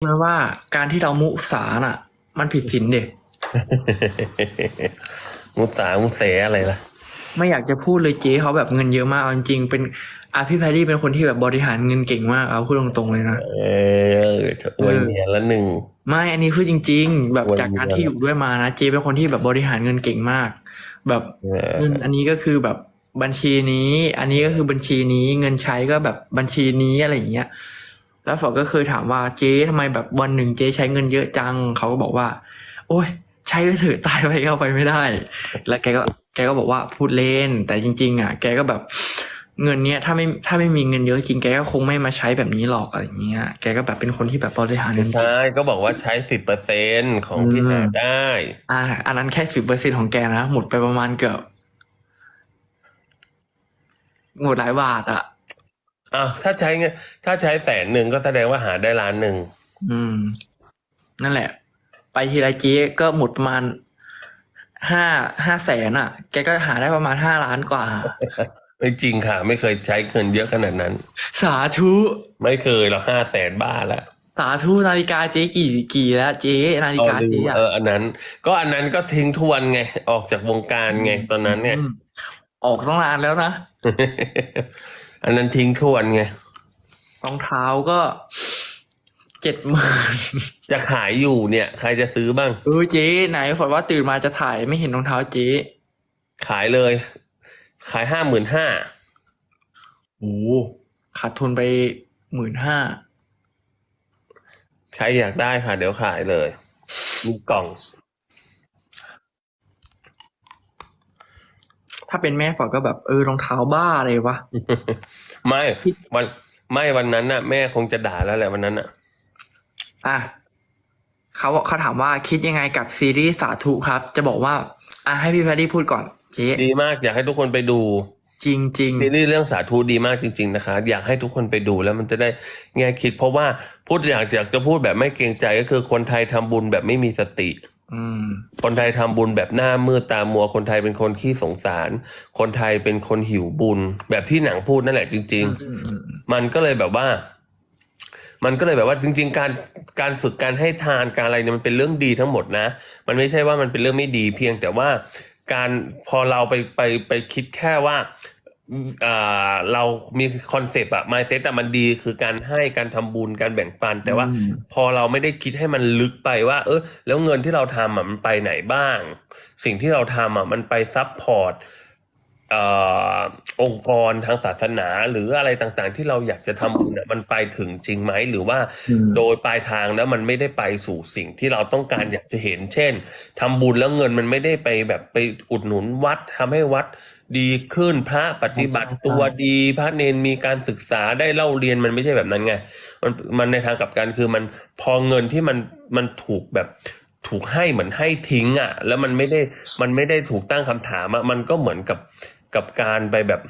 ไหมว่าการที่เรามุสาน่ะ มันผิดศีลเด็ก มุสามุเสอะไรล่ะ ไม่อยากจะพูดเลยเจ๊เขาแบบเงินเยอะมากเอาจริงๆเป็นอาพี่แพรรี่เป็นคนที่แบบบริหารเงินเก่งมากเอาพูดตรงๆเลยนะ เออจะอวยเมียละหนึ่ง ไม่อันนี้พูดจริง ๆ แบบวันจากการเดียวที่อยู่ด้วยมานะเจ๊เป็นคนที่แบบบริหารเงินเก่งมาก แบบเออเงินอันนี้ก็คือแบบบัญชีนี้ อันนี้ก็คือบัญชีนี้เงินใช้ก็แบบบัญชีนี้อะไรอย่างเงี้ย แล้วฝอก็เคยถามว่าเจ๊ทำไมแบบวันหนึ่งเจ๊ใช้เงินเยอะจัง เขาก็บอกว่า โอ้ยใช้ไปเถอะตายไปก็เอาไปไม่ได้ แล้วแกก็แกก็บอกว่าพูดเล่น แต่จริง ๆ อะ แกก็แบบเงินเนี้ยถ้าไม่ถ้าไม่มีเงินเยอะจริงแกก็คงไม่มาใช้แบบนี้หรอกอะไรอย่างเงี้ย แกก็แบบเป็นคนที่แบบบริหารเงินเก่งใช่ก็บอกว่าใช้สิบเปอร์เซ็นของที่อืมหาได้ อ่า อันนั้นแค่สิบเปอร์เซ็นของแกนะหมดไปประมาณเกือบหมดหลายบาทอะ อ้าวถ้าใช้เงินถ้าใช้แสนหนึ่งก็แสดงว่าหาได้ล้านหนึ่งอืม นั่นแหละ ไปทีไรเจ๊ก็หมดประมาณห้าห้าแสนอะ แกก็หาได้ประมาณห้าล้านกว่า ไม่จริงค่ะ ไม่เคยใช้เงินเยอะขนาดนั้น สาธุ ไม่เคยหรอกห้าแสนบ้าละสาธุนาฬิกาเจ๊กี่กี่แล้วเจ๊นาฬิกาลืเจ๊มอะเอออันนั้น ก็อันนั้นก็ทิ้งทวนไง ออกจากวงการไงตอนนั้นเนี่ยอืมออกต้องนานแล้วนะ อันนั้นทิ้งทวนไงรองเท้าก็เจ็ดหมื่นจะขายอยู่เนี่ย ใครจะซื้อบ้าง เออเจ๊ไหนฝนว่าตื่นมาจะถ่ายไม่เห็นรองเท้าเจ๊ขายเลย ขายห้าหมื่นห้าโอ้ขาดทุนไปหมื่นห้าใครอยากได้ค่ะ เดี๋ยวขายเลยมีกล่อง ถ้าเป็นแม่ฝนก็แบบเออรองเท้าบ้าเลยวะไม่พี่วันไม่วันนั้นน่ะ แม่คงจะด่าแล้วแหละวันนั้นน่ะ อะเขาเขาถามว่าคิดยังไงกับซีรีส์สาธุครับ จะบอกว่า อะให้พี่แพดดี้พูดก่อนเจ๊ดีมากอยากให้ทุกคนไปดู จริงจริงซีรีส์เรื่องสาธุดีมากจริง ๆ นะคะ อยากให้ทุกคนไปดูแล้วมันจะได้แง่คิด เพราะว่าพูดอยากอยากจะพูดแบบไม่เกรงใจก็คือคนไทยทำบุญแบบไม่มีสติอืม คนไทยทำบุญแบบหน้ามืดตามัวคนไทยเป็นคนขี้สงสาร คนไทยเป็นคนหิวบุญ แบบที่หนังพูดนั่นแหละจริงๆอืมอืมอืมมันก็เลยแบบว่า มันก็เลยแบบว่าจริง ๆ การการฝึกการให้ทานการอะไรเนี่ยมันเป็นเรื่องดีทั้งหมดนะ มันไม่ใช่ว่ามันเป็นเรื่องไม่ดีเพียงแต่ว่าการพอเราไปไปไปคิดแค่ว่าอ่า เรามีคอนเซปต์อะมายเซ็ตอะมันดีคือการให้การทำบุญการแบ่งปัน แต่ว่าอืมพอเราไม่ได้คิดให้มันลึกไปว่า เออแล้วเงินที่เราทำอะมันไปไหนบ้าง สิ่งที่เราทำอะมันไปซับพอร์ตเอ่อองค์กรทางศาสนา หรืออะไรต่างๆ ที่เราอยากจะทำบุญอะมันไปถึงจริงไหมหรือว่าอืมโดยปลายทางแล้วมันไม่ได้ไปสู่สิ่งที่เราต้องการอยากจะเห็น เช่นทำบุญแล้วเงินมันไม่ได้ไปแบบไปอุดหนุนวัดทำให้วัด ดีขึ้นพระปฏิบัติตัวดีพระเนนมีการศึกษาได้เล่าเรียนมันไม่ใช่แบบนั้นไง มันมันในทางกลับกันคือมันพอเงินที่มันมันถูกแบบถูกให้เหมือนให้ทิ้งอะ แล้วมันไม่ได้มันไม่ได้ถูกตั้งคำถามอะมันก็เหมือนกับกับการไปแบบ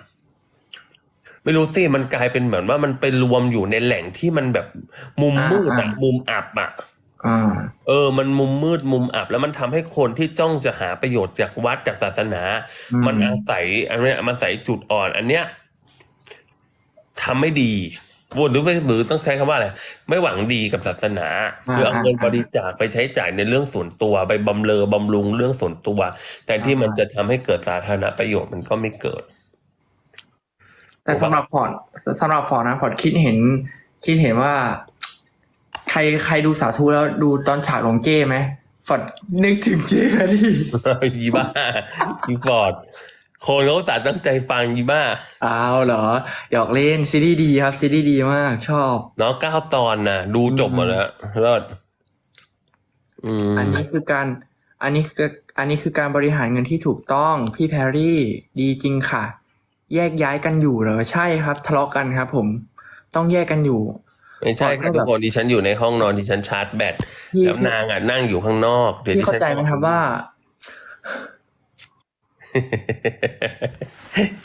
ไม่รู้สิมันกลายเป็นเหมือนว่ามันไปรวมอยู่ในแหล่งที่มันแบบมุมมืดอะมุมอับอะอ่า เออ มันมุมมืดมุมอับ แล้วมันทำให้คนที่จ้องจะหาประโยชน์จากวัดจากศาสนาอืมมันอาศัยอันเนี้ยมันอาศัยจุดอ่อน อันเนี้ยทำไม่ดีวนหรือไม่หรือต้องใช้คำว่าอะไรไม่หวังดีกับศาสนาคือเอาเงินบริจาคไปใช้จ่ายในเรื่องส่วนตัว ไปบำเรอบำรุงเรื่องส่วนตัว แต่ที่มันจะทำให้เกิดสาธารณประโยชน์มันก็ไม่เกิด แต่สำหรับฟอร์ดสำหรับฟอร์ดนะฟอร์ดคิดเห็น คิดเห็นว่า ใครใครดูสาธุแล้วดูตอนฉากของเจ้ไหมฟอร์ดนึกถึงเจ้แพรรี่ยีบ้ายีฟอร์ดคนเขาสาตั้งใจฟังยีบ้าอ้าวเหรอหยอกเล่นซีรีส์ดีครับซีรีส์ดีมาก ชอบเนาะเก้าตอนนะดูจบหมดแล้วเลิศอืมอันนี้คือการ อันนี้คืออันนี้คือการบริหารเงินที่ถูกต้องพี่แพรรี่ดีจริงค่ะ แยกย้ายกันอยู่เหรอใช่ครับ ทะเลาะกันครับ ผม ต้องแยกกันอยู่ ไม่ใช่ก่ค่ะอนก็แบบทุกคนดิฉันอยู่ในห้องนอนดิฉันชาร์จแบตพี่แล้วนางอะนั่งอยู่ข้างนอกเดี๋ยวพี่ดิเข้าฉันใจไหมครับว่า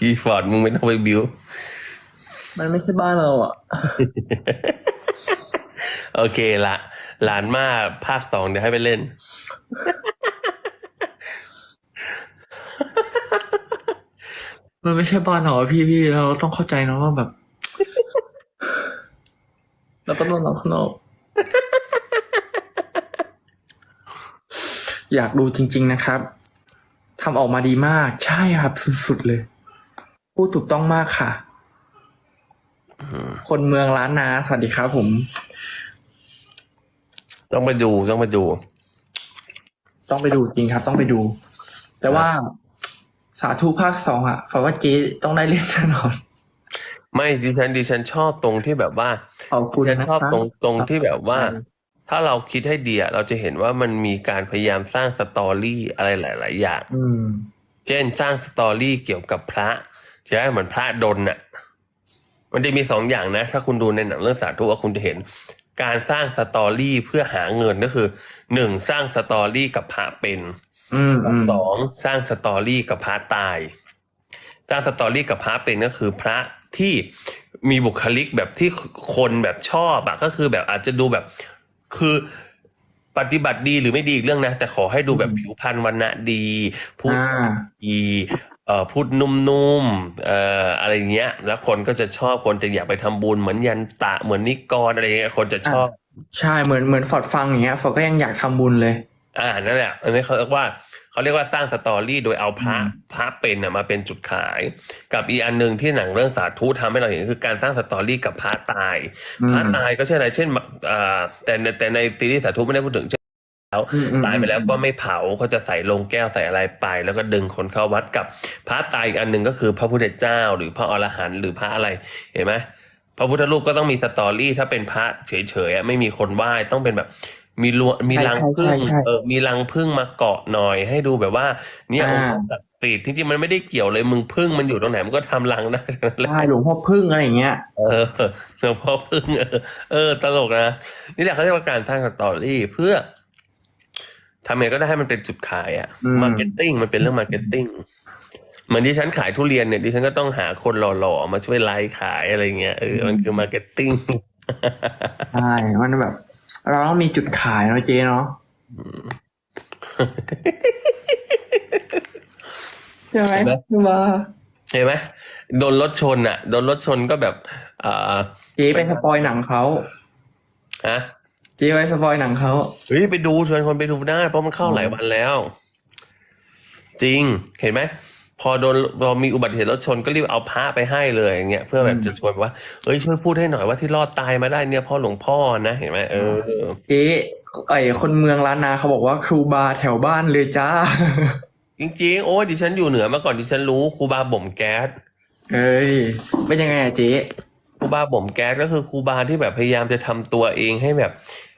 อีฟอร์ดมึงไม่ต้องไปบิวมันไม่ใช่บ้านเราอะ โอเคละหลานมาภาคสองเดี๋ยวให้ไปเล่น มันไม่ใช่บ้านเราอะพี่พี่เราต้องเข้าใจนะว่าแบบ เราต้องนอนข้างนอก อยากดูจริง ๆนะครับทำออกมาดีมาก ใช่ครับ สุดๆเลย พูดถูกต้องมากค่ะ คนเมืองล้านนา สวัสดีครับผม ต้องไปดูต้องไปดู ต้องไปดูจริงครับ ต้องไปดู แต่ว่าสาธุภาคสองอะ่ะฝาว่าเจ๊ต้องได้เล่นแน่นอน ไม่ดิฉันดิฉันชอบตรงที่แบบว่าขอบคุณดิฉันนะชอบครับตรงตรงที่แบบว่า ถ้าเราคิดให้ดีอะเราจะเห็นว่ามันมีการพยายามสร้างสตอรี่อะไรหลาย ๆ อย่าง อืม เช่นสร้างสตอรี่เกี่ยวกับพระใช่ไหมเหมือนพระดนน่ะ มันจะมีสองอย่างนะ ถ้าคุณดูในหนังเรื่องสาธุว่าคุณจะเห็น การสร้างสตอรี่เพื่อหาเงินก็คือหนึ่งสร้างสตอรี่กับพระเป็นอืมอืมสองสร้างสตอรี่กับพระตาย สร้างสตอรี่กับพระเป็นก็คือพระ ที่มีบุคลิกแบบที่คนแบบชอบอะก็คือแบบอาจจะดูแบบคือปฏิบัติดีหรือไม่ดีอีกเรื่องนะ แต่ขอให้ดูแบบผิวพรรณวันณะดี พูดอ่าดีเอ่อพูดนุ่มๆเอ่ออะไรเงี้ย แล้วคนก็จะชอบคนจะอยากไปทำบุญเหมือนยันตะเหมือนนิกรอะไรเงี้ยคนจะชอบ ใช่เหมือนเหมือนฟอร์ดฟังอย่างเงี้ยฟอร์ดก็ยังอยากทำบุญเลย อ่านั่นแหละอันนี้เขาเรียกว่า เขาเรียกว่าสร้างสตอรี่โดยเอาพระอืมพระเป็นน่ะมาเป็นจุดขาย กับอีกอันหนึ่งที่หนังเรื่องสาธุทำให้เราเห็นคือการสร้างสตอรี่กับพระตายอืมพระตายก็เช่นอะไรเช่นอ่าแต่ในแต่ในซีรีส์สาธุไม่ได้พูดถึงเช่นแล้วอืมอืมตายไปแล้วก็ไม่เผาเขาจะใส่ลงแก้วใส่อะไรไป แล้วก็ดึงคนเข้าวัดกับพระตายอีกอันหนึ่งก็คือพระพุทธเจ้า หรือพระอรหันต์หรือพระอะไรเห็นไหมพระพุทธรูปก็ต้องมีสตอรี่ถ้าเป็นพระเฉยๆอะไม่มีคนไหว้ต้องเป็นแบบ มีลวมีรังใช่พึ่ใช่งใช่เออมีรังพึ่งมาเกาะหน่อยให้ดูแบบว่า เนี่ยอ่าองค์ศักดิ์สิทธิ์ที่จริงมันไม่ได้เกี่ยวเลยมึงพึ่งมันอยู่ตรงไหนมันก็ทำรังได้ทั้งนั้นแหละใช่หลวงพ่อพึ่งอะไรอย่างเงี้ยเออหลวงพ่อพึ่งเออเออตลกนะนี่แหละเขาเรียกว่าการสร้างสตอรี่เพื่อทำไงก็ได้ให้มันเป็นจุดขายอะอืมมาร์เก็ตติ้งมันเป็นเรื่องมาร์เก็ตติ้งเหมือนที่ฉันขายทุเรียนเนี่ยดิฉันก็ต้องหาคนหล่อๆมาช่วยไลฟ์ขายอะไรเงี้ยเออมันคือมาร์เก็ตติ้งใช่มันแบบ เราต้องมีจุดขายเนาะเจ๊เนาะใช่ไหมเห็นไหมคือว่าเห็นไหมโดนรถชนอะ โดนรถชนก็แบบอ่าเจ๊ไปสปอยหนังเขาฮะเจ๊ไปสปอยหนังเขาเฮ้ยไปดูชวนคนไปดูได้เพราะมันเข้าอ๋อหลายวันแล้ว จริงเห็นไหม พอโดนพอมีอุบัติเหตุรถชนก็รีบเอาพระไปให้เลยอย่างเงี้ยเพื่อแบบจะชวนว่าเอ้ยช่วยพูดให้หน่อยว่าที่รอดตายมาได้เนี่ยเพ่อหลวงพ่อนะเห็นไหมเออเจ๊ไอคนเมืองล้านนาเขาบอกว่าครูบาแถวบ้านเลยจ้า จริงๆ โอ้ยดิฉันอยู่เหนือมาก่อนดิฉันรู้ครูบาบ่มแก๊สเอ้ยเป็นยังไงอะเจ๊ครูบาบ่มแก๊สก็คือครูบาที่แบบพยายามจะทำตัวเองให้แบบ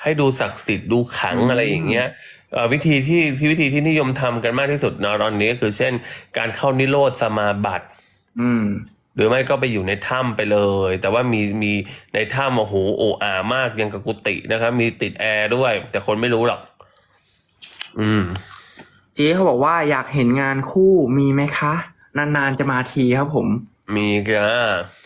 ให้ดูศักดิ์สิทธิ์ดูขลังอะไรอย่างเงี้ยเอ่อ วิธีที่ที่วิธีที่นิยมทำกันมากที่สุดเนอะตอนนี้ก็คือ เช่น การเข้านิโรธสมาบัติอืมหรือไม่ก็ไปอยู่ในถ้ำไปเลย แต่ว่ามีมีในถ้ำโอ้โหโอ้อามากยังกับกุฏินะครับ มีติดแอร์ด้วย แต่คนไม่รู้หรอก อืม เจ๊เขาบอกว่าอยากเห็นงานคู่มีไหมคะ นานๆจะมาทีครับผม มีก็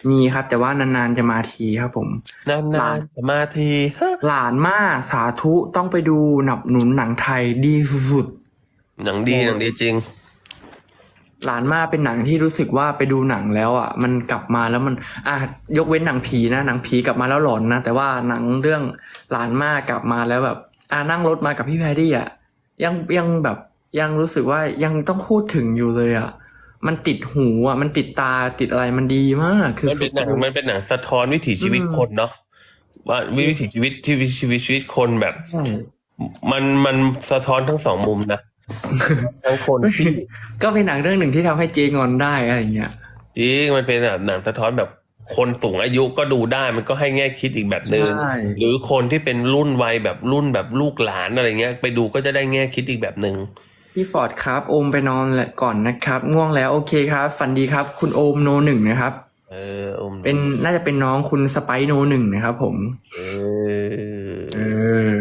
มีครับ แต่ว่านานๆจะมาทีครับผม นาน ๆสมาธิฮะหลานมากสาธุต้องไปดูหนับหนุนหนังไทยดีสุดหนังดีหนังดีจริง ๆหลานมากเป็นหนังที่รู้สึกว่าไปดูหนังแล้วอะ มันกลับมาแล้วมันอะยกเว้นหนังผีนะหนังผีกลับมาแล้วหลอนนะแต่ว่าหนังเรื่องหลานมากกลับมาแล้วแบบอะนั่งรถมากับพี่แพรรี่อะยังยังแบบยังรู้สึกว่ายังต้องพูดถึงอยู่เลยอะ มันติดหูอะมันติดตาติดอะไรมันดีมาก คือมันเป็นหนังสุดมันเป็นหนังสะท้อนวิถีชีวิตอืมคนเนาะว่าวิถีชีวิตที่วิถีชีวิตชีวิตคนแบบใช่มันมันสะท้อนทั้งสองมุมนะทั้งคนที่ก็เป็นหนังเรื่องหนึ่งที่ทำให้เจงอนได้อะไรอย่างเงี้ยจริงมันเป็นแบบหนังสะท้อนแบบคนสูงอายุก็ดูได้มันก็ให้แง่คิดอีกแบบหนึ่งใช่หรือคนที่เป็นรุ่นวัยแบบรุ่นแบบลูกหลานอะไรเงี้ย ไปดูก็จะได้แง่คิดอีกแบบหนึ่ง พี่ฟอร์ดครับ โอมไปนอนแหละก่อนนะครับ ง่วงแล้วโอเคครับ ฝันดีครับ คุณโอมโนหนึ่งนะครับ เอออมเป็นน่าจะเป็นน้องคุณสไปโนหนึ่งนะครับ ผม เออเออ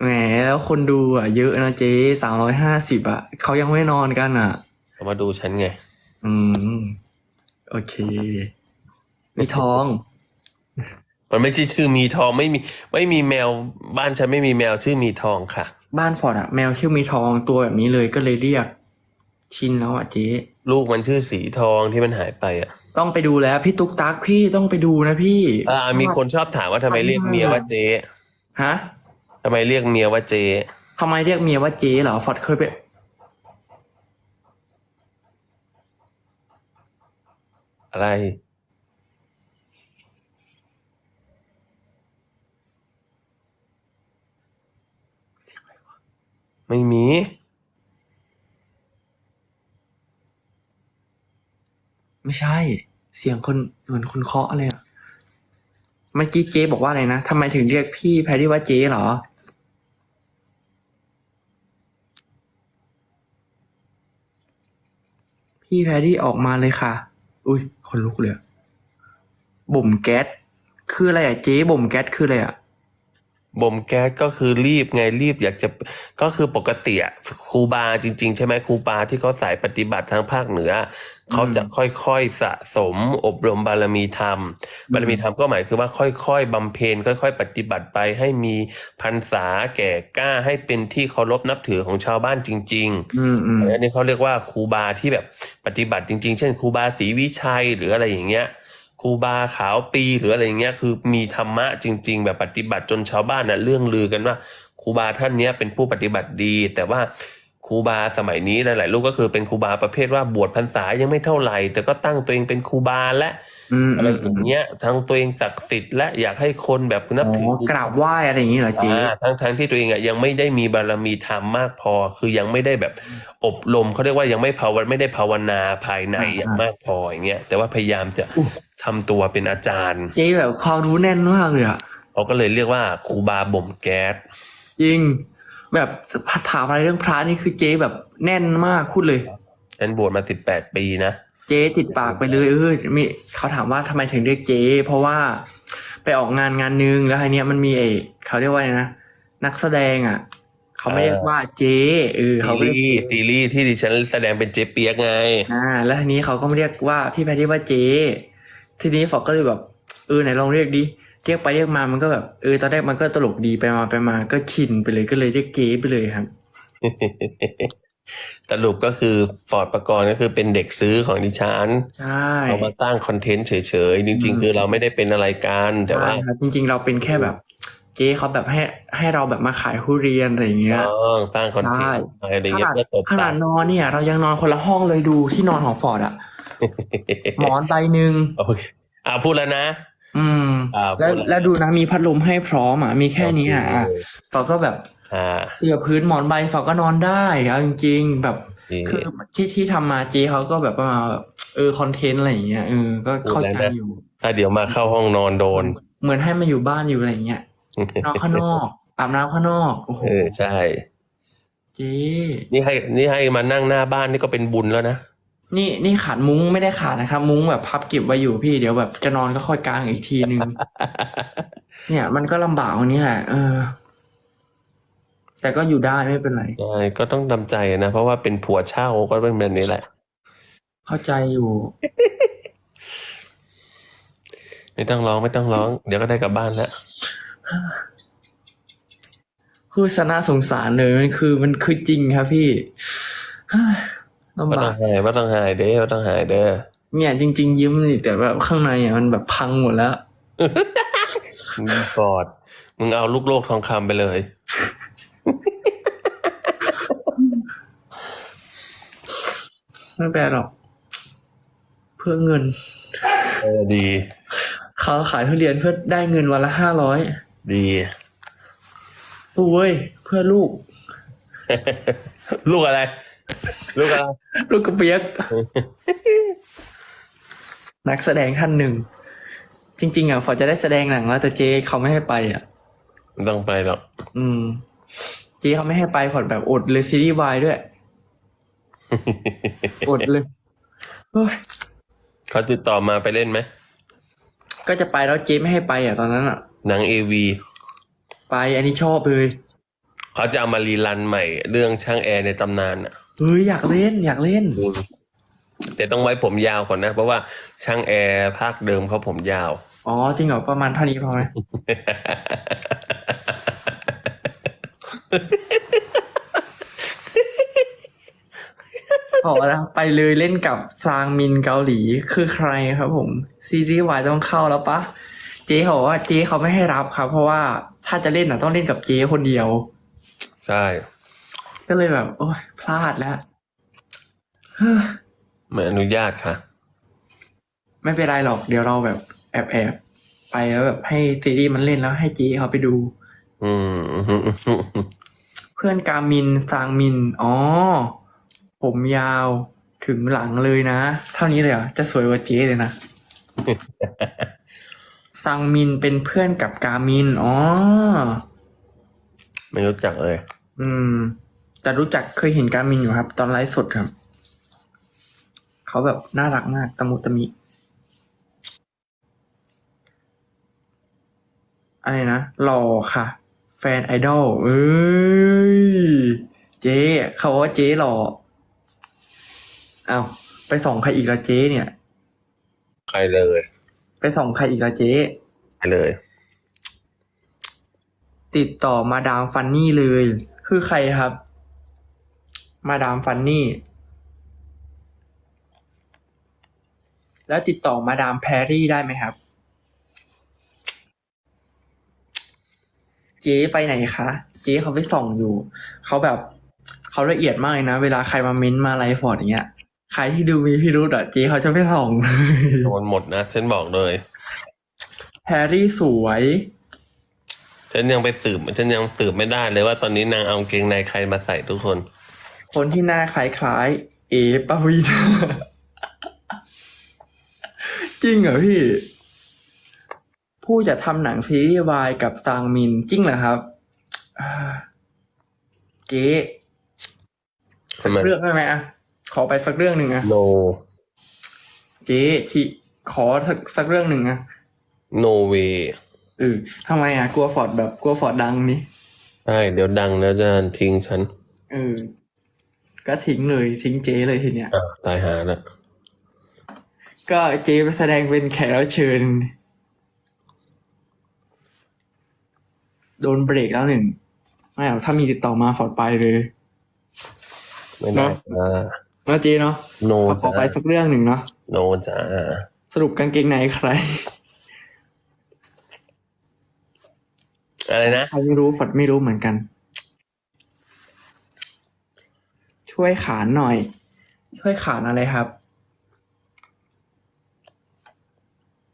แหมแล้วคนดูอะเยอะนะเจ๊สามร้อยห้าสิบอะเขายังไม่นอนกันอะเอามาดูฉันไง อืม โอเค มีทอง มันไม่ใช่ชื่อมีทองไม่มี ไม่มีแมวบ้านฉันไม่มีแมวชื่อมีทองค่ะ บ้านฟอร์ดอะแมวชื่อมีทองตัวแบบนี้เลยก็เลยเรียก ชินแล้วอะเจ๊ลูกมันชื่อสีทองที่มันหายไปอะต้องไปดูแล้วพี่ตุ๊กตักพี่ต้องไปดูนะพี่อ่ามีคนชอบถามว่าทำไมเรียกเมียว่าเจ๊ฮะทำไมเรียกเมียว่าเจ๊ทำไมเรียกเมียว่าเจ๊เหรอฟอร์ดเคยไปอะไร ไม่มี ไม่ใช่ เสียงคนเหมือนคนเคาะอะไรอะเมื่อกี้เจ๊บอกว่าอะไรนะทำไมถึงเรียกพี่แพรรี่ว่าเจ๊เหรอพี่แพรรี่ออกมาเลยค่ะ อุ้ย คนลุกเลย บ่มแก๊ส คืออะไรอะเจ๊บ่มแก๊สคืออะไรอะ บ่มแก๊สก็คือรีบไงรีบอยากจะก็คือปกติอะครูบาจริง ๆ ใช่ไหมครูบาที่เขาสายปฏิบัติทางภาคเหนืออเขาจะค่อยๆสะสมอบรมบารมีธรรม บารมีธรรมก็หมายคือว่าค่อยๆบำเพ็ญค่อย ๆ ปฏิบัติไปให้มีพรรษาแก่กล้าให้เป็นที่เคารพนับถือของชาวบ้านจริงๆอืมอืมอันนี้เขาเรียกว่าครูบาที่แบบปฏิบัติจริง ๆ เช่นครูบาศรีวิชัยหรืออะไรอย่างเงี้ย ครูบาขาวปีหรืออะไรอย่างเงี้ยคือมีธรรมะจริง ๆ แบบปฏิบัติจนชาวบ้านน่ะเรื่องลือกันว่าครูบาท่านเนี้ยเป็นผู้ปฏิบัติดี แต่ว่า ครูบาสมัยนี้หลายๆรูปก็คือเป็นครูบาประเภทว่าบวชพรรษายังไม่เท่าไหร่ แต่ก็ตั้งตัวเองเป็นครูบาและอืมอะไรอืมอย่างเงี้ยทั้งตัวเองศักดิ์สิทธิ์และอยากให้คนแบบนับอ๋ถือกราบไหว้อะไรอย่างนี้เหรอเจ๊อ่าทั้งทั้งที่ตัวเองอะยังไม่ได้มีบารมีธรรมมากพอ คือยังไม่ได้แบบอบรมเขาเรียกว่ายังไม่ภาวไม่ได้ภาวนาภายในอย่างมากพออย่างเงี้ยแต่ว่าพยายามจะทำตัวเป็นอาจารย์เจ๊แบบความรู้แน่นมากเลยอะเขาก็เลยเรียกว่าครูบาบ่มแก๊สจริง แบบถามอะไรเรื่องพระนี่คือเจ๊แบบแน่นมากพูดเลยฉันบวชมาสิบแปดปีนะเจ๊ติดปากไปเลยเออมีเขาถามว่าทำไมถึงเรียกเจ๊เพราะว่าไปออกงานงานนึงแล้วทีเนี้ยมันมีเอเขาเรียกว่าไงนะนักแสดงอะเขาไม่เรียกว่าเจ๊เออซีเขาไม่รีเรียกส์ซีรีส์ที่ดิฉันแสดงเป็นเจ๊เปียกไงอ่าแล้วทีนี้เขาก็ไม่เรียกว่าพี่แพทย์ว่าเจ๊ทีนี้ฟอกก็เลยแบบเออไหนลองเรียกดิ เรียกไปเรียกมามันก็แบบเออตอนแรกมันก็ตลกดีไปมาไปมา ก็ชินไปเลยก็เลยเรียกเจ๊ไปเลยครับสรุปก็คือฟอร์ดประกรณ์ก็คือเป็นเด็กซื้อของดิฉันใช่เอามาสร้างคอนเทนต์เฉยๆ จริงอืมๆคือเราไม่ได้เป็นอะไรกันแต่ว่าใช่ครับจริง ๆ เราเป็นแค่แบบ เจ๊เขาแบบให้ให้เราแบบมาขายทุเรียนอะไรอย่างเงี้ยต้องสร้างคอนเทนต์อะไรอย่างขเงี้ยนาดเพื่อตบขนาตาดนอนเนี่ย เรายังนอนคนละห้องเลยดูที่นอนของฟอร์ดอะหมอนใบหนึ่งโอเคอ่าพูดแล้วนะ อืมอ่าแล้วพูดแล้วแล้วดูนะมีพัดลมให้พร้อมอะมีแค่นี้อะโอเคอะฟอร์ดก็แบบอ่าเสื่อพื้นหมอนใบฟอร์ดก็นอนได้เอาจริง ๆ แบบนี่คือที่ที่ทำมาเจ๊เขาก็แบบประมาณแบบเออคอนเทนต์อะไรอย่างเงี้ยเออก็เข้าใจอยู่ถ้าเดี๋ยวมาเข้าห้องนอนโดน เหมือนให้มาอยู่บ้านอยู่อะไรอย่างเงี้ยนอนข้างนอกอาบน้ำข้างนอกโอ้โหเออใช่เจ๊นี่ให้นี่ให้มานั่งหน้าบ้านนี่ก็เป็นบุญแล้วนะ นี่นี่ขาดมุ้งไม่ได้ขาดนะครับ มุ้งแบบพับเก็บไว้อยู่พี่เดี๋ยวแบบจะนอนก็ค่อยกางอีกทีนึง เนี่ย มันก็ลำบากตรงนี้แหละเออ แต่ก็อยู่ได้ไม่เป็นไรใช่ก็ต้องทำใจนะ เพราะว่าเป็นผัวเช่าก็เป็นแบบนี้แหละ เข้าใจอยู่ ไม่ต้องร้องไม่ต้องร้อง เดี๋ยวก็ได้กลับบ้านแล้วคือสนาสงสารเลยมันคือมันคือจริงครับพี่เฮ้ย ลำว่าต้บาอกงหายว่าต้องหายเด้ว่าต้องหายเด้อเนี่ยจริง ๆ ยิ้มนี่แต่แบบข้างในอะมันแบบพังหมดแล้วฟอร์ดมึงเอาลูกโลกทองคำไปเลย ไม่แปลหรอก เพื่อเงินเออดี เขาขายทุเรียนเพื่อได้เงินวันละห้าร้อยดีโอ้ยเพื่อลูก ลูกอะไร ลูกอะไรลูกกระเปียก นักแสดงท่านหนึ่ง จริง ๆ อะฟอร์ดจะได้แสดงหนังแล้วแต่เจเขาไม่ให้ไปอะไม่ต้องไปหรอกอืม เจเขาไม่ให้ไปฟอร์ดแบบอดเลยซีรีส์วายด้วย อดเลยโอ้ยเขาติดต่อมาไปเล่นไหมก็จะไปแล้วเจไม่ให้ไปอะตอนนั้นอะ หนังเอวีไปอันนี้ชอบเลยเขาจะเอามารีรันใหม่ เรื่องช่างแอร์ในตำนานอะ เฮ้ยอยากเล่นอยากเล่น แต่ต้องไว้ผมยาวก่อนนะ เพราะว่าช่างแอร์ภาคเดิมเขาผมยาว อ๋อ จริงเหรอ ประมาณเท่านี้พอไหมบอกแล้วไปเลยเล่นกับซางมินเกาหลีคือใครครับผม ซีรีส์วายต้องเข้าแล้วปะเจ๊เขาบอกว่าเจ๊เขาไม่ให้รับครับ เพราะว่าถ้าจะเล่นอะต้องเล่นกับเจ๊คนเดียว ใช่ ก็เลยแบบ โอ้ยพลาดแล้วเฮ้อไม่อนุญาตค่ะ ไม่เป็นไรหรอก เดี๋ยวเราแบบแอบแอบๆไปแล้วแบบให้ซีรีส์มันเล่นแล้วให้เจ๊เขาไปดู อืมเพื่อนกามินซางมิน อ๋อ ผมยาวถึงหลังเลยนะ เท่านี้เลยเหรอ จะสวยกว่าเจ๊เลยนะซังมินเป็นเพื่อนกับกามิน อ๋อ ไม่รู้จักเลย อืม แต่รู้จักเคยเห็นกามินอยู่ครับ ตอนไลฟ์สดครับ เขาแบบน่ารักมากตะมุตะมิ อะไรนะหล่อค่ะ แฟนไอดอลเอ้ย เจ๊เขาว่าเจ๊หล่อเอาไปส่องใครอีกละเจ๊เนี่ย ใครเลยไปส่องใครอีกละเจ๊ใครเลย ติดต่อมาดามฟันนี่เลย คือใครครับ มาดามฟันนี่ แล้วติดต่อมาดามแพรรี่ได้ไหมครับ เจ๊ไปไหนคะ เจ๊เขาไปส่องอยู่ เขาแบบเขาละเอียดมากเลยนะ เวลาใครมาเม้นต์มาไลฟ์ฟอร์ดอย่างเงี้ย ใครที่ดูมีพิรุธอะ เจ๊เขาจะไปส่องโดนหมดนะฉันบอกเลยแพรรี่สวยฉันยังไปสืบฉันยังสืบไม่ได้เลยว่าตอนนี้นางเอากางเกงในใครมาใส่ทุกคน คนที่หน้าคล้ายๆ เอปาวีนาจริงเหรอพี่ ผู้จะทำหนังซีรีส์วายกับซางมินจริงเหรอครับอ่าเจ๊ใช่ไหมเรื่องได้ไหมอะขอไปสักเรื่องหนึ่งอะ no เจ๊ชิขอสักสักเรื่องหนึ่งอะ no way เออทำไมอะกลัวฟอร์ดแบบกลัวฟอร์ดดังนี่ใช่เดี๋ยวดังแล้วจะทิ้งฉันเออ ก็ทิ้งเลยทิ้งเจ๊เลยทีเนี้ยอะตายหาแล้วก็เจ๊ไปแสดงเป็นแขกรับเชิญ โดนเบรกแล้วหนึ่งไม่เอาถ้ามีติดต่อมาฟอร์ดไปเลย ไม่ได้เนอะจ้าแล้วเจ๊เนาะ no ขอขอจ้าไปสักเรื่องหนึ่งเนาะ no จ้าสรุปกางเกงในใคร อะไรนะใครไม่รู้ฟอร์ดไม่รู้เหมือนกัน ช่วยขานหน่อย ช่วยขานอะไรครับ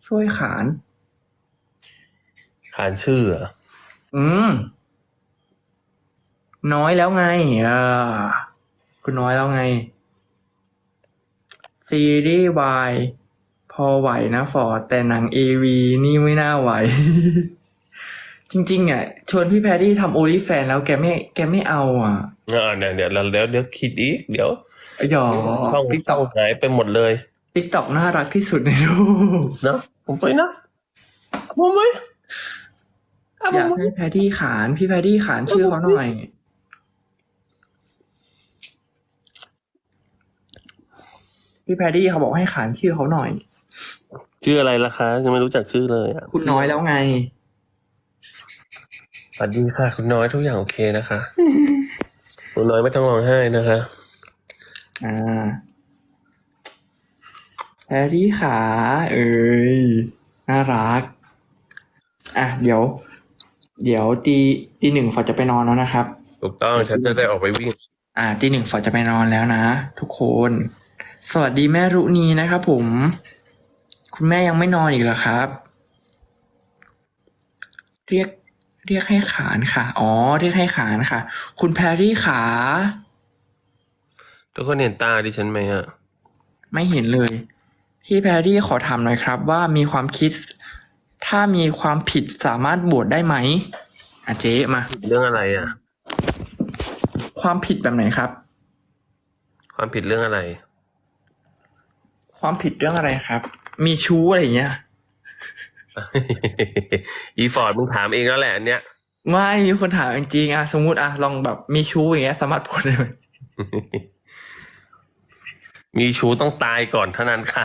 ช่วยขาน ขานชื่อเหรออืม น้อยแล้วไงอ่าคุณน้อยแล้วไง ซีรีส์วายพอไหวนะฟอร์ดแต่หนังเอวีนี่ไม่น่าไหว จริง ๆ อะ ชวนพี่แพรรี่ทำโอลิแฟนแล้วแกไม่ แกไม่เอาอะ อ่าเดี๋ยวเดี๋ยวเราเดี๋ยวเดี๋ยวคิดอีกเดี๋ยวหยอช่องติ๊กช่ต็อองกหายไปหมดเลยติ๊กต็อกน่ารักที่สุดในโลกเนาะผมไปนะผมไปอะผอยากมไปให้แพรรี่ขานพี่แพรรี่ขานชื่อเขาหน่อยพี่แพรรี่เขาบอกให้ขานชื่อเขาหน่อย ชื่ออะไรล่ะคะยังไม่รู้จักชื่อเลยอะคุณน้อยแล้วไงสวัสดีค่ะ คุณน้อยทุกอย่างโอเคนะคะ คุณน้อยไม่ต้องร้องไห้นะคะ อ่าแพรรี่ขา เอ้ยน่ารัก อะ เดี๋ยว เดี๋ยวตีตีหนึ่งฝอจะไปนอนแล้วนะครับ ถูกต้องฉันจะได้ออกไปวิ่ง อ่าตีหนึ่งฝอจะไปนอนแล้วนะ ทุกคน สวัสดีแม่รุณีนะครับผม คุณแม่ยังไม่นอนอีกเหรอครับ เรียก เรียกให้ขานค่ะ อ๋อ เรียกให้ขานค่ะ คุณแพรรี่ขาทุกคนเห็นตาดิฉันไหมอะไม่เห็นเลย พี่แพรรี่ขอถามหน่อยครับ ว่ามีความคิด ถ้ามีความผิดสามารถบวชได้ไหมอะเจ๊มา เรื่องอะไรอะความผิดแบบไหนครับ ความผิดเรื่องอะไร ความผิดเรื่องอะไรครับ มีชู้อะไรอย่างเงี้ย อีฟอร์ดมึงถามเองแล้วแหละอันเนี้ยไม่มีคนถามจริงๆอะสมมติอะลองแบบมีชู้อย่างเงี้ยสามารถบวชได้ไหมมีชู้ต้องตายก่อนเท่านั้นค่ะ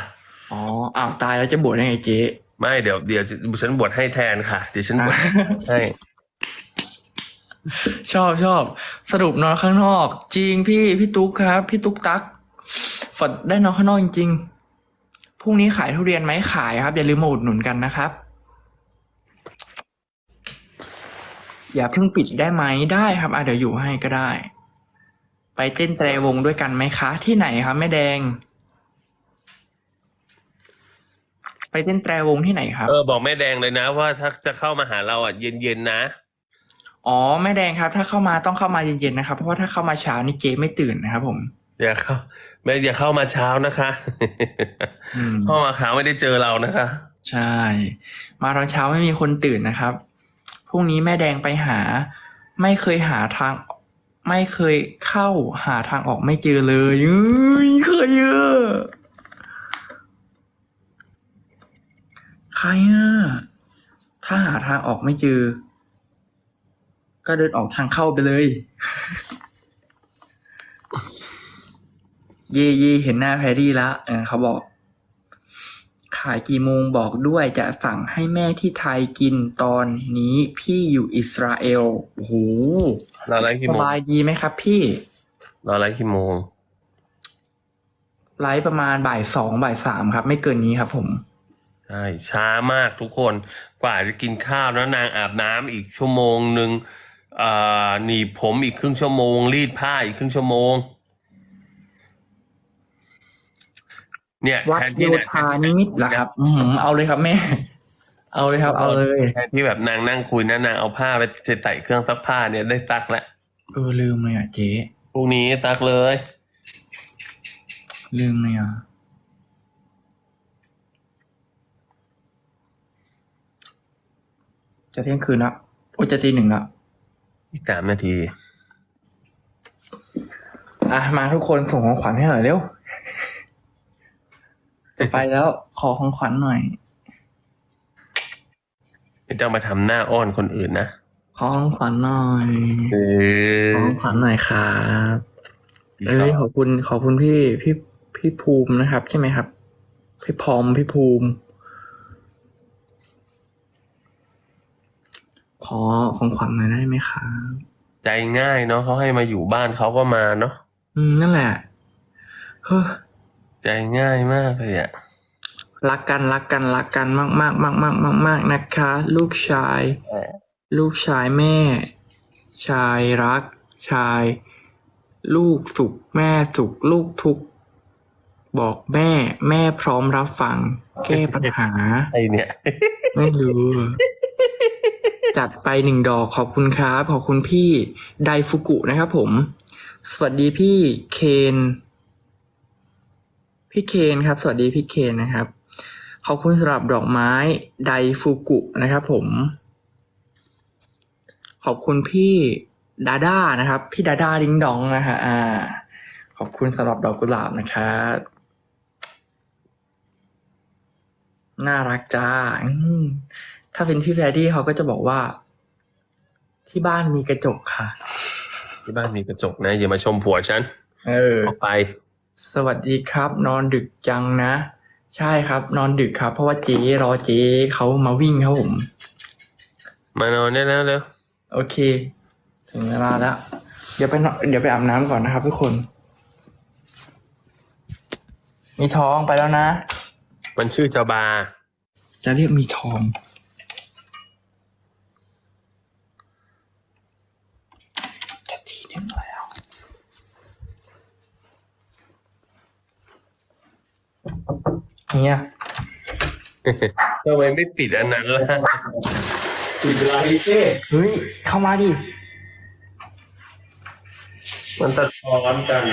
อ๋ออ้าวตายแล้วจะบวชได้ไงเจ๊ไม่เดี๋ยวเดี๋ยวฉันบวชให้แทนค่ะเดี๋ยวฉันบวชให้ชอบชอบสรุปนอนข้างนอก จริงพี่พี่ตุ๊กครับ พี่ตุ๊กตักฝดได้นอนข้างนอกจริงๆ พรุ่งนี้ขายทุเรียนไหมขายครับ อย่าลืมมาอุดหนุนกันนะครับ อย่าเพิ่งปิดได้ไหมได้ครับอะเดี๋ยวอยู่ให้ก็ได้ ไปเต้นแตรวงด้วยกันไหมคะ ที่ไหนครับแม่แดง ไปเต้นแตรวงที่ไหนครับ เออบอกแม่แดงเลยนะ ว่าถ้าจะเข้ามาหาเราอะเย็นๆนะอ๋อแม่แดงครับ ถ้าเข้ามาต้องเข้ามาเย็นๆนะครับ เพราะว่าถ้าเข้ามาเช้านี่เจ๊ไม่ตื่นนะครับผม อย่าเข้าแม่อย่าเข้ามาเช้านะคะอืมเข้ามาเช้าไม่ได้เจอเรานะคะ ใช่ มาตอนเช้าไม่มีคนตื่นนะครับพรุ่งนี้แม่แดงไปหา ไม่เคยหาทาง ไม่เคยเข้าหาทางออกไม่เจอเลยเอ้ยเคยเยอะใครอะถ้าหาทางออกไม่เจอ ก็เดินออกทางเข้าไปเลย เย่เย่เห็นหน้าแพรรี่ละเออเขาบอก ขายกี่โมงบอกด้วยจะสั่งให้แม่ที่ไทยกินตอนนี้พี่อยู่อิสราเอลโอ้โหเราไลฟ์กี่สโมงบายดีไหมครับ พี่เราไลฟ์กี่โมงไลฟ์ประมาณบ่ายสองบ่ายสามครับ ไม่เกินนี้ครับผมใช่ช้ามากทุกคนกว่าจะกินข้าวแล้วนางอาบน้ำอีกชั่วโมงหนึ่งอ่าหนีบผมอีกครึ่งชั่วโมง รีดผ้าอีกครึ่งชั่วโมง เนี่ยวัดแทนโยที่เนี่ยธานิมิตเหรอครับ อือหือเอาเลยครับแม่ เอาเลยครับ เอาเลยแทนที่แบบนางนั่งคุยนะนางเอาผ้าไปใส่เครื่องซักผ้าเนี่ยได้ซักแล้วเออลืมเลยอะเจ๊พรุ่งนี้ซักเลย ลืมเลยอะจะเที่ยงคืนละโอ้ยจะตีหนึ่งละอีกสามนาที อะมาทุกคนส่งของขวัญให้หน่อยเร็ว จะไปแล้วขอของขวัญหน่อยไม่ต้องมาทำหน้าอ้อนคนอื่นนะขอของขวัญหน่อยเออขอของขวัญหน่อยครับเอ้ยขอบคุณขอบคุณพี่พี่พี่ภูมินะครับ ใช่ไหมครับ พี่พร้อมพี่ภูมิ ขอของขวัญหน่อยได้ไหมครับใจง่ายเนาะเขาให้มาอยู่บ้านเขาก็มาเนาะอืมนั่นแหละเฮ้อ ใจง่ายมากเลยอะรักกันรักกันรักกันมากมากมากมากมากมากนะคะ ลูกชาย ลูกชายแม่ ชายรัก ชาย ลูกสุขแม่สุขลูกทุกข์บอกแม่ แม่พร้อมรับฟัง แก้ปัญหาใช่เนี่ย ไม่รู้ จัดไปหนึ่งดอกขอบคุณครับ ขอบคุณพี่ไดฟุกุนะครับผม สวัสดีพี่เคน พี่เคนครับ สวัสดีพี่เคนนะครับ ขอบคุณสำหรับดอกไม้ไดฟุกุนะครับ ผม ขอบคุณพี่ดาด้านะครับ พี่ดาด้าดิงดองนะฮะอ่า ขอบคุณสำหรับดอกกุหลาบนะครับน่ารักจ้าอืมถ้าเป็นพี่แฟรดี้เขาก็จะบอกว่า ที่บ้านมีกระจกค่ะ ที่บ้านมีกระจกนะอย่ามาชมผัวฉัน เออออกไป สวัสดีครับ นอนดึกจังนะ ใช่ครับ นอนดึกครับ เพราะว่าเจ๊รอเจ๊เขามาวิ่งครับผม มานอนได้แล้วเร็วโอเค ถึงเวลาแล้ว เดี๋ยวไปนอนเดี๋ยวไปอาบน้ำก่อนนะครับทุกคน มีท้องไปแล้วนะ มันชื่อจาบา จะเรียกมีทองจะทีหนึ่งแล้ว เนี่ยทำไมไม่ปิดอันนั้นล่ะปิดไลท์เจ้เฮ้ย เข้ามาดิ มันสะท้อนกัน